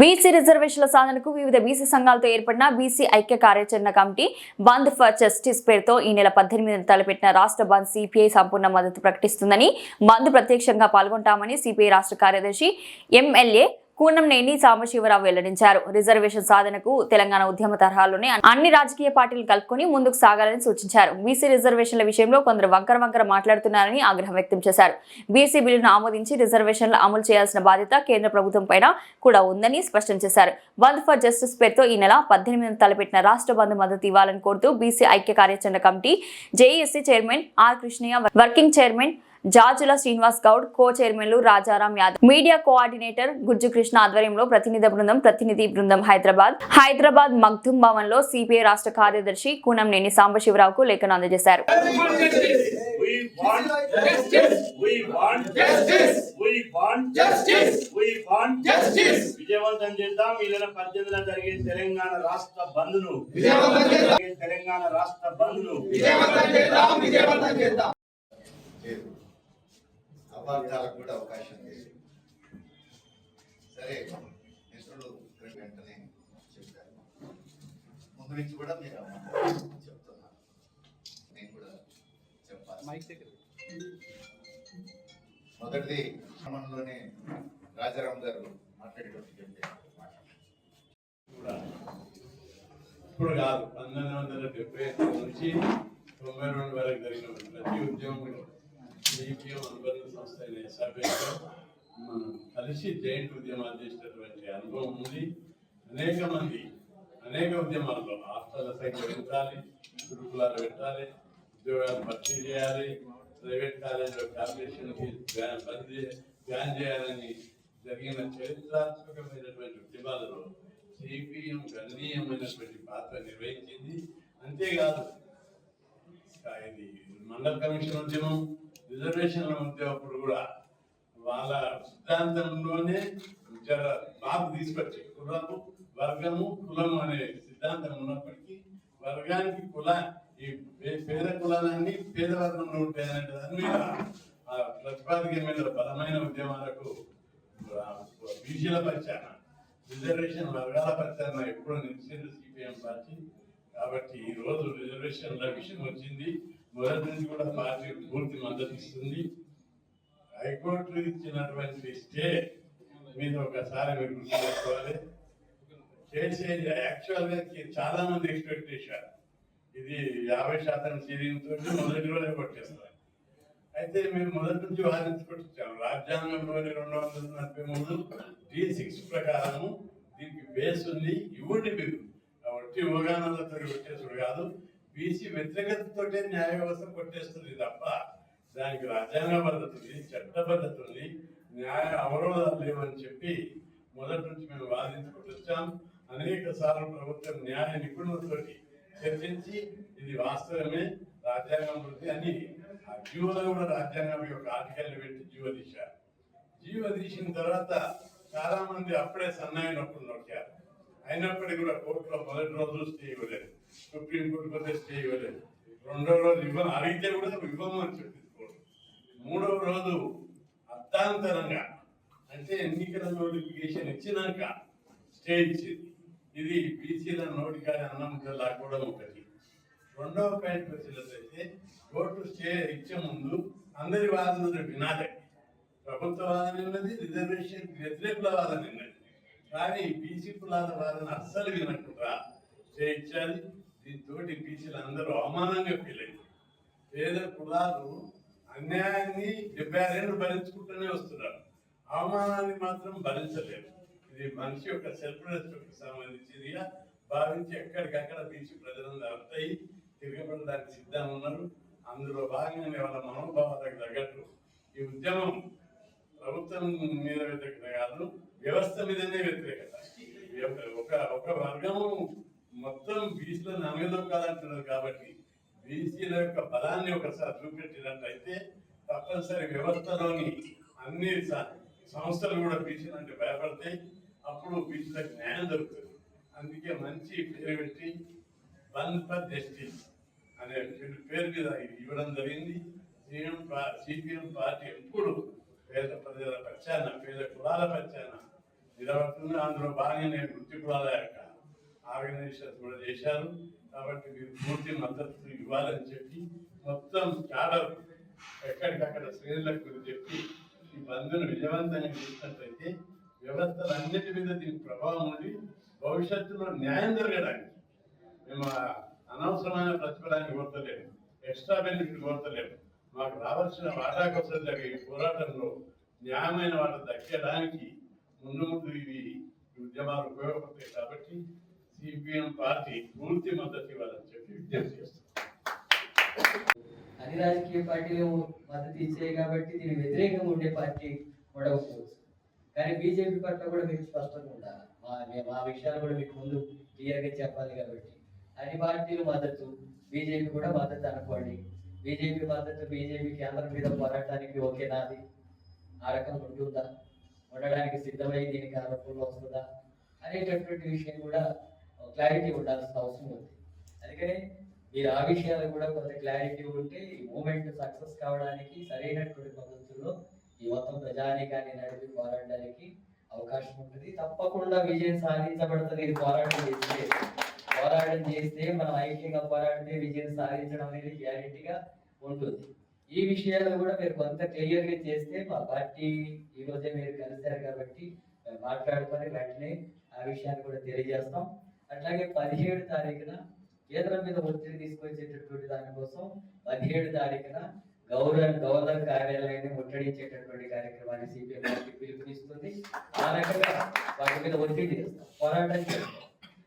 BC రిజర్వేషన్ల సాధనకు వివిధ బీసీ సంఘాలతో ఏర్పడిన బీసీ ఐక్య కార్యాచరణ కమిటీ బంద్ ఫర్ జస్టిస్ పేరుతో ఈ నెల పద్దెనిమిదిన తలపెట్టిన రాష్ట్ర బంద్ సిపిఐ సంపూర్ణ మద్దతు ప్రకటిస్తుందని బంద్ ప్రత్యక్షంగా పాల్గొంటామని సిపిఐ రాష్ట్ర కార్యదర్శి ఎమ్మెల్యే కూనంనేని సాంబశివరావు వెల్లడించారు. రిజర్వేషన్ సాధనకు తెలంగాణ ఉద్యమ తరహాలోనే అన్ని రాజకీయ పార్టీలు కలుపుకొని ముందుకు సాగాలని సూచించారు. బీసీ రిజర్వేషన్ల విషయంలో కొందరు వంకర వంకర మాట్లాడుతున్నారని ఆగ్రహం వ్యక్తం చేశారు. బీసీ బిల్లును ఆమోదించి రిజర్వేషన్లు అమలు చేయాల్సిన బాధ్యత కేంద్ర ప్రభుత్వం పైన కూడా ఉందని స్పష్టం చేశారు. బంద్ ఫర్ జస్టిస్ పేరుతో ఈ నెల పద్దెనిమిది తలపెట్టిన రాష్ట్ర బంద్ మద్దతు ఇవ్వాలని కోరుతూ బీసీ ఐక్య కార్యాచరణ committee JAC chairman R Krishnaiah working chairman Jajula Srinivas Goud co చైర్మన్లు రాజారాం యాదవ్ మీడియా కోఆర్డినేటర్ గుజ్జు కృష్ణ ఆధ్వర్యంలో ప్రతినిధి బృందం ప్రతినిధి బృందం హైదరాబాద్ హైదరాబాద్ మగ్దుం భవన్లో సిపిఐ రాష్ట్ర కార్యదర్శి కూనంనేని సాంబశివరావుకు లేఖను అందజేశారు We want justice. We want justice. We want justice. We want justice. విజయవంతం చేద్దాం పద్దెనిమిదిన జరిగే తెలంగాణ రాష్ట్ర బంద్ను తెలంగాణ రాష్ట్ర బంద్ను లేదు అపార్థాలకు కూడా అవకాశం లేదు. సరే మిత్రులు ఇక్కడ వెంటనే చెప్పారు. ముందు నుంచి కూడా మీరు చెప్తున్నారు నేను కూడా చెప్పాలి. మొదటిది క్రమంలోనే రాజారాం గారు మాట్లాడేటప్పుడు చెప్పే మాట కూడా ఇప్పుడు కాదు పంతొమ్మిది వందల డెబ్బై నుంచి తొంభై రెండు వరకు జరిగిన ప్రతి ఉద్యమంలో సిపిఎం అనుబంధ సంస్థ అయిన మనం కలిసి జైంట్ ఉద్యమాలు చేసినటువంటి అనుభవం ఉంది. అనేక మంది అనేక ఉద్యమాల్లో హాస్టల్ సంఖ్య పెంచాలి గురుకులాలు పెట్టాలి ఉద్యోగాలు భర్తీ చేయాలి ప్రైవేట్ కాలేజీలో కార్పొరేషన్కి బ్యాన్ బంద్ చే- బ్యాన్ చేయాలని జరిగిన చరిత్రాత్మకమైనటువంటి ఉద్యమాలలో సిపిఎం గణనీయమైనటువంటి పాత్ర నిర్వహించింది. అంతేకాదు ఇది మండల కమిషన్ ఉద్యమం రిజర్వేషన్ల అప్పుడు కూడా వాళ్ళ సిద్ధాంతంలోనే జర మార్పు తీసుకొచ్చి కులము వర్గము కులము అనే సిద్ధాంతం ఉన్నప్పటికీ వర్గానికి కుల ఈ పే- పేద కులాలన్నీ పేద వర్గంలో ఉంటాయనే దాని మీద ఆ ప్రతిపాదికమైన బలమైన ఉద్యమాలకు బీసీల పరిచారణ రిజర్వేషన్ వర్గాల పరిచారణ ఎప్పుడూ నిలిచింది సిపిఎం పార్టీ. కాబట్టి ఈ రోజు రిజర్వేషన్ల విషయం వచ్చింది. మొదటి నుంచి కూడా పార్టీ పూర్తి మద్దతు ఇస్తుంది. హైకోర్టు ఇచ్చినటువంటి స్టే మీద ఒకసారి మీరు గుర్తు చేసుకోవాలి. చేసే యాక్చువల్గా చాలా మంది ఎక్స్పెక్ట్ చేశారు. ఇది యాభై శాతం సీలింగ్తో మొదటి రోజే కొట్టేస్తారు. అయితే మేము మొదటి నుంచి వాదించుకొచ్చాము రాజ్యాంగంలోని రెండు వందల నలభై మూడు డి సిక్స్ ప్రకారము దీనికి బేస్ ఉంది. ఇవ్వండి మీరు. ఒట్టి వట్టి అవగాహనలతో కొట్టేసుడు కాదు. బీసీ వ్యతిరేకతతోటే న్యాయ వ్యవస్థ కొట్టేస్తుంది తప్ప దానికి రాజ్యాంగ పద్ధతి ఉంది చట్ట పద్ధతి ఉంది న్యాయ అవరోధాలు లేవని చెప్పి మొదటి నుంచి మేము వాదించుకుంటూ వచ్చాం అనేక సార్లు ప్రభుత్వం న్యాయ నిపుణులతోటి చర్చించి ఇది వాస్తవమే రాజ్యాంగం వృద్ధి అని ఆ జీవోలో కూడా రాజ్యాంగం యొక్క ఆర్టికల్ పెట్టి జీవో తీశారు. తీసిన తర్వాత చాలా మంది అప్పుడే సన్నాయి నొప్పులు నొక్కారు. అయినప్పటికీ కూడా కోర్టులో మొదటి రోజు స్టే ఇవ్వలేదు. సుప్రీంకోర్టు కోర్టు స్టే ఇవ్వలేదు రోజు ఇవ్వ అడిగితే కూడా ఇవ్వము అని చెప్పింది మూడవ రోజు అర్థాంతరంగా అంటే ఎన్నికల నోటిఫికేషన్ ఇచ్చినాక స్టే ఇచ్చింది ఇది బీసీల కానీ అన్నం లాక్కోవడం ఒకటి. రెండవ పాయింట్ వచ్చినట్లయితే కోర్టు స్టే ఇచ్చే ముందు అందరి వాదనలు వినాలి. ప్రభుత్వ వాదన ఉన్నది రిజర్వేషన్ వ్యతిరేకుల వాదన ఉన్నది. కానీ బీసీ కులాల వాదన అస్సలు వినకుండా స్టే ఇచ్చాలి తోటి బీసీలు అందరూ అవమానంగా ఫీల్ అయింది పేద కులాలు అన్యాయాన్ని డెబ్బై ఆరేళ్ళు భరించుకుంటూనే వస్తున్నారు. అవమానాన్ని మాత్రం భరించలేరు. ఇది మనిషి యొక్క సెల్ఫ్ రెస్పెక్ట్ సంబంధించిదిగా భావించి ఎక్కడికక్కడ బీసీ ప్రజలందరూ అవుతాయి తిరగబడడానికి సిద్ధంగా ఉన్నారు. అందులో భాగంగానే వాళ్ళ మనోభావాలకు తగ్గట్టు. ఈ ఉద్యమం ప్రభుత్వం మీద వ్యతిరేకత కాదు వ్యవస్థ మీదనే వ్యతిరేకత. ఒక ఒక వర్గము మొత్తం బీసీలో కాదంటున్నారు కాబట్టి బీసీల యొక్క బలాన్ని ఒకసారి చూపెట్టినట్లయితే తప్పనిసరి వ్యవస్థలోని అన్ని సంస్థలు కూడా బీసీలు అంటే భయపడతాయి. అప్పుడు బీసీలకు న్యాయం దొరుకుతుంది. అందుకే మంచి పేరు పెట్టి బంద్ ఫర్ జస్టిస్ అనే పేరు- పేరు మీద ఇవ్వడం జరిగింది. సీఎం సిపిఎం పార్టీ ఎప్పుడు పేద ప్రజల పక్షాన పేద కులాల పక్షాన నిలబడుతుంది అందులో బాగానే వృత్తి కులాల యొక్క ఆర్గనైజేషన్స్ కూడా చేశారు. కాబట్టి మీరు పూర్తి మద్దతు ఇవ్వాలని చెప్పి మొత్తం క్యాడర్ ఎక్కడికక్కడ శ్రేణులకు చెప్పి ఈ బంధును విజయవంతంగా చేసినట్లయితే వ్యవస్థలన్నిటి మీద దీని ప్రభావం ఉండి భవిష్యత్తులో న్యాయం జరగడానికి మేము అనవసరమైన ప్రతిఫలాన్ని కోరతలేము. Extra benefit కోరతలేము. మాకు రావాల్సిన వాటా కోసం జరిగే ఈ పోరాటంలో న్యాయమైన వాట దక్కడానికి ముందు ముందు ఇవి ఉద్యమాలు ఉపయోగపడతాయి కాబట్టి సిపిఎం పార్టీ పూర్తి మద్దతు ఇవ్వాలని చెప్పి విజ్ఞప్తి చేస్తాం అన్ని రాజకీయ పార్టీలు మద్దతు ఇచ్చాయి కాబట్టి దీని వ్యతిరేకంగా ఉండే పార్టీ ఉండకపోవచ్చు కానీ బీజేపీ పట్ల కూడా మీకు స్పష్టంగా ఉండాలి. మా మేము ఆ విషయాలు కూడా మీకు ముందు క్లియర్గా చెప్పాలి కాబట్టి. అన్ని పార్టీలు మద్దతు బీజేపీ కూడా మద్దతు అనుకోండి. బీజేపీ మద్దతు బీజేపీ కేంద్రం మీద పోరాటానికి ఓకే నాది. ఆ రకం ఉంటుందా? ఉండడానికి సిద్ధమై దీనికి ఆరోపణలు వస్తుందా? అనేటటువంటి విషయం కూడా క్లారిటీ ఉండాల్సిన అవసరం ఉంది. అందుకని మీరు ఆ విషయాలు కూడా కొంత క్లారిటీ ఉంటే ఈ మూమెంట్ సక్సెస్ కావడానికి సరైనటువంటి పద్ధతుల్లో ఈ మొత్తం ప్రజానీకాన్ని నడిపి పోరాడడానికి అవకాశం ఉంటుంది. తప్పకుండా విజయం సాధించబడుతుంది ఇది పోరాటం చేస్తే. పోరాటం చేస్తే మనం ఐక్యంగా పోరాడితే విజయం సాధించడం అనేది గ్యారెంటీగా ఉంటుంది. ఈ విషయాలు కూడా మీరు కొంత క్లియర్గా చేస్తే మా పార్టీ ఈరోజే మీరు కలిశారు కాబట్టి మేము మాట్లాడుకొని వెంటనే ఆ విషయాన్ని కూడా తెలియజేస్తాం. అట్లాగే పదిహేడు తారీఖున కేంద్రం మీద ఒత్తిడి తీసుకొచ్చేటటువంటి దానికోసం పదిహేడు తారీఖున గవర్నర్ గవర్నర్ కార్యాలయాన్ని ముట్టడించేటటువంటి కార్యక్రమాన్ని సిపిఎం పార్టీ పిలుపునిస్తుంది. ఆ రకంగా వాటి మీద ఒత్తిడి చేస్తాం. పోరాటం చేస్తాం.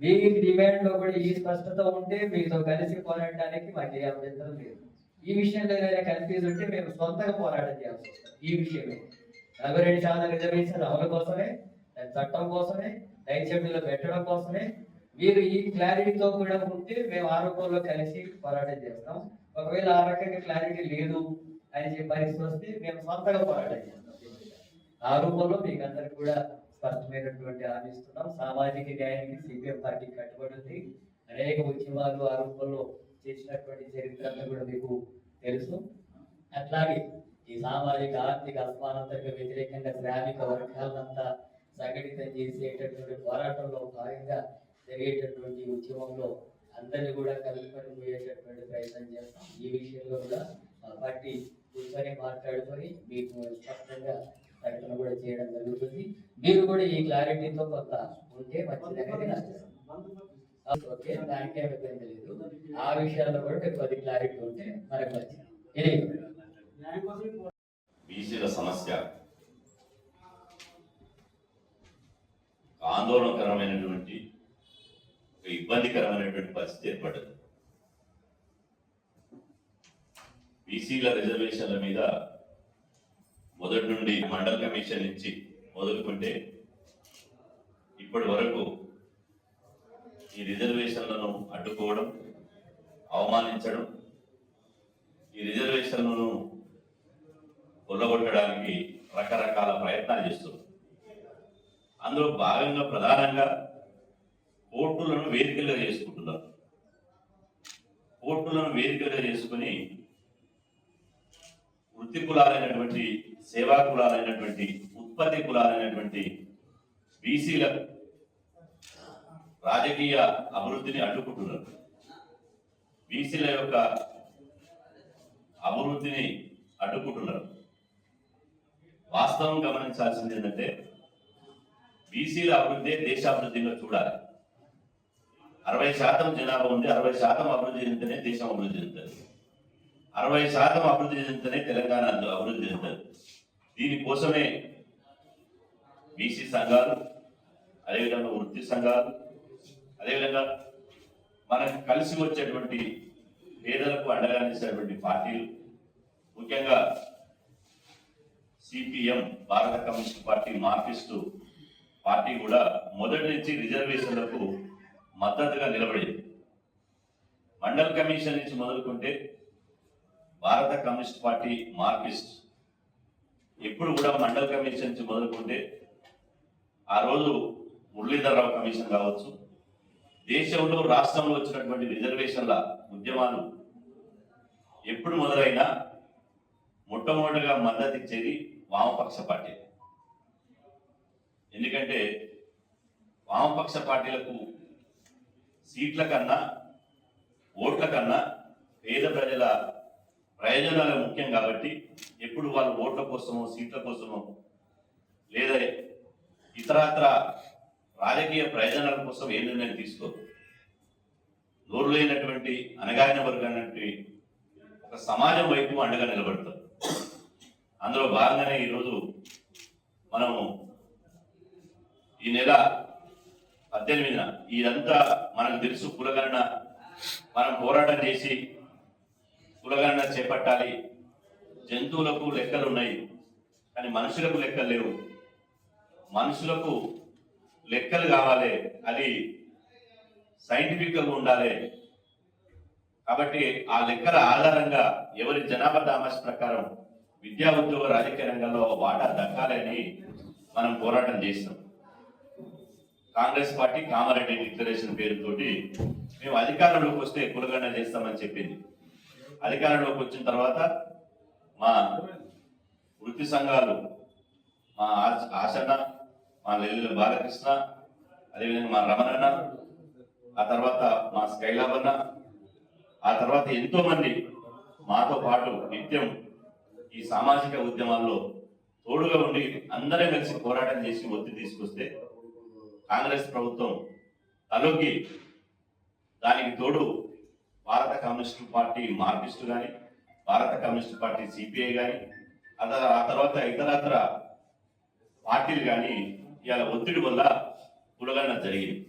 మీ డిమాండ్లో కూడా ఈ స్పష్టత ఉంటే మీతో కలిసి పోరాడడానికి మాకు ఏ అభ్యంతరం లేదు. ఈ విషయంలో ఏదైనా కన్ఫ్యూజ్ ఉంటే మేము సొంతంగా పోరాటం చేయాల్సి వస్తుంది. ఈ విషయమే. నలభై రెండు శాతం రిజర్వేషన్ అమలు కోసమే దాని చట్టం కోసమే రైతు షెడ్యూల్లో పెట్టడం కోసమే మీరు ఈ క్లారిటీతో కూడా ఉంటే మేము ఆరోపణలో కలిసి పోరాటం చేస్తాం. ఒకవేళ ఆ రకంగా క్లారిటీ లేదు అని చెప్పి పరిస్థితి వస్తే మేము సొంతంగా పోరాటం చేస్తాం. ఆ రూపంలో మీకు అందరికి కూడా స్పష్టమైనటువంటి ఆశిస్తున్నాం సామాజిక న్యాయానికి సిపిఎం పార్టీ కట్టుబడి ఉంది. అనేక ఉద్యమాలు ఆ రూపంలో చేసినటువంటి చరిత్ర అంతా కూడా మీకు తెలుసు. అట్లాగే ఈ సామాజిక ఆర్థిక అసమానతకు వ్యతిరేకంగా శ్రామిక వర్గాలంతా సంఘటితం చేసేటటువంటి పోరాటంలో భాగంగా జరిగేటటువంటి ఉద్యమంలో అందరినీ కూడా కలుపుకొని పోయేటటువంటి ప్రయత్నం చేస్తాం. ఈ విషయంలో కూడా మా పార్టీ కూర్చొని మాట్లాడుకొని మీకు స్పష్టంగా ప్రకటన కూడా చేయడం జరుగుతుంది. మీరు కూడా ఈ క్లారిటీతో కొంత ఉంటే మంచిదని ఓకే దానికి ఏమి తెలియదు లేదు. ఆ విషయాల్లో కూడా మీకు కొద్ది క్లారిటీ ఉంటే మనకు మంచిది ఇది బీసీల సమస్య. ఆందోళనకరమైనటువంటి ఒక ఇబ్బందికరమైనటువంటి పరిస్థితి ఏర్పడ్డది బీసీల రిజర్వేషన్ల మీద మొదటి నుండి మండల కమిషన్ నుంచి మొదలుకుంటే ఇప్పటి వరకు ఈ రిజర్వేషన్లను అడ్డుకోవడం అవమానించడం ఈ రిజర్వేషన్లను కొల్లగొట్టడానికి రకరకాల ప్రయత్నాలు చేస్తున్నారు. అందులో భాగంగా ప్రధానంగా కోర్టులను వేదికగా చేసుకుంటున్నారు. కోర్టులను వేదికగా చేసుకుని వృత్తి కులాలైనటువంటి సేవా కులాలైనటువంటి ఉత్పత్తి కులాలైనటువంటి బీసీల రాజకీయ అభివృద్ధిని అడ్డుకుంటున్నారు. బీసీల యొక్క అభివృద్ధిని అడ్డుకుంటున్నారు. వాస్తవం గమనించాల్సింది ఏంటంటే బీసీల అభివృద్ధి దేశాభివృద్ధిగా చూడాలి. అరవై శాతం జనాభా ఉంది అరవై శాతం అభివృద్ధి చెందితేనే దేశం అభివృద్ధి చెందుతుంది. అరవై శాతం అభివృద్ధి చెందితేనే తెలంగాణ అభివృద్ధి చెందుతుంది. దీనికోసమే బీసీ సంఘాలు అదేవిధంగా వృత్తి సంఘాలు అదేవిధంగా మనకు కలిసి వచ్చేటువంటి పేదలకు అండగా నిలిచేటువంటి పార్టీలు ముఖ్యంగా సిపిఎం భారత కమ్యూనిస్ట్ పార్టీ మార్పిస్తూ పార్టీ కూడా మొదటి నుంచి రిజర్వేషన్లకు మద్దతుగా నిలబడింది. మండల్ కమిషన్ నుంచి మొదలుకుంటే భారత కమ్యూనిస్ట్ పార్టీ మార్క్సిస్ట్ ఎప్పుడు కూడా మండల్ కమిషన్ నుంచి మొదలుకుంటే ఆ రోజు మురళీధరరావు కమిషన్ కావచ్చు దేశంలో రాష్ట్రంలో వచ్చినటువంటి రిజర్వేషన్ల ఉద్యమాలు ఎప్పుడు మొదలైనా మొట్టమొదటిగా మద్దతు ఇచ్చేది వామపక్ష పార్టీ. ఎందుకంటే వామపక్ష పార్టీలకు సీట్ల కన్నా ఓట్ల కన్నా పేద ప్రజల ప్రయోజనాలు ముఖ్యం కాబట్టి ఎప్పుడు వాళ్ళు ఓట్ల కోసమో సీట్ల కోసమో లేదా ఇతరత్ర రాజకీయ ప్రయోజనాల కోసం ఏ నిర్ణయం తీసుకోరు నోరు లేనటువంటి అనగారిన వర్గాన్ని ఒక సమాజం వైపు అండగా నిలబడతారు. అందులో భాగంగానే ఈరోజు మనము ఈ నెల పద్దెనిమిదిన ఇదంతా మనకు తెలుసు కులగణన. మనం పోరాటం చేసి కులగణన చేపట్టాలి. జంతువులకు లెక్కలు ఉన్నాయి కానీ మనుషులకు లెక్కలు లేవు. మనుషులకు లెక్కలు కావాలి అది సైంటిఫిక్గా ఉండాలి. కాబట్టి ఆ లెక్కల ఆధారంగా ఎవరి జనాభా దామాస్ ప్రకారం విద్యా ఉద్యోగ రాజకీయ రంగంలో వాటా దక్కాలని మనం పోరాటం చేసినాం కాంగ్రెస్ పార్టీ కామారెడ్డి డిక్లరేషన్ పేరుతోటి మేము అధికారంలోకి వస్తే కులగండ చేస్తామని చెప్పింది. అధికారంలోకి వచ్చిన తర్వాత మా వృత్తి సంఘాలు మా ఆశన్న మా నెల్లూరు బాలకృష్ణ అదేవిధంగా మా రమణన్న ఆ తర్వాత మా స్కైలాభన్న ఆ తర్వాత ఎంతో మంది మాతో పాటు నిత్యం ఈ సామాజిక ఉద్యమాల్లో తోడుగా ఉండి అందరం కలిసి పోరాటం చేసి ఒత్తిడి తీసుకొస్తే కాంగ్రెస్ ప్రభుత్వం తలొగ్గి దానికి తోడు భారత కమ్యూనిస్ట్ పార్టీ మార్పిస్ట్ కానీ భారత కమ్యూనిస్ట్ పార్టీ సిపిఐ కానీ ఆ తర్వాత ఇతరత్ర పార్టీలు కానీ ఇవాళ ఒత్తిడి వల్ల కులగణ జరిగింది.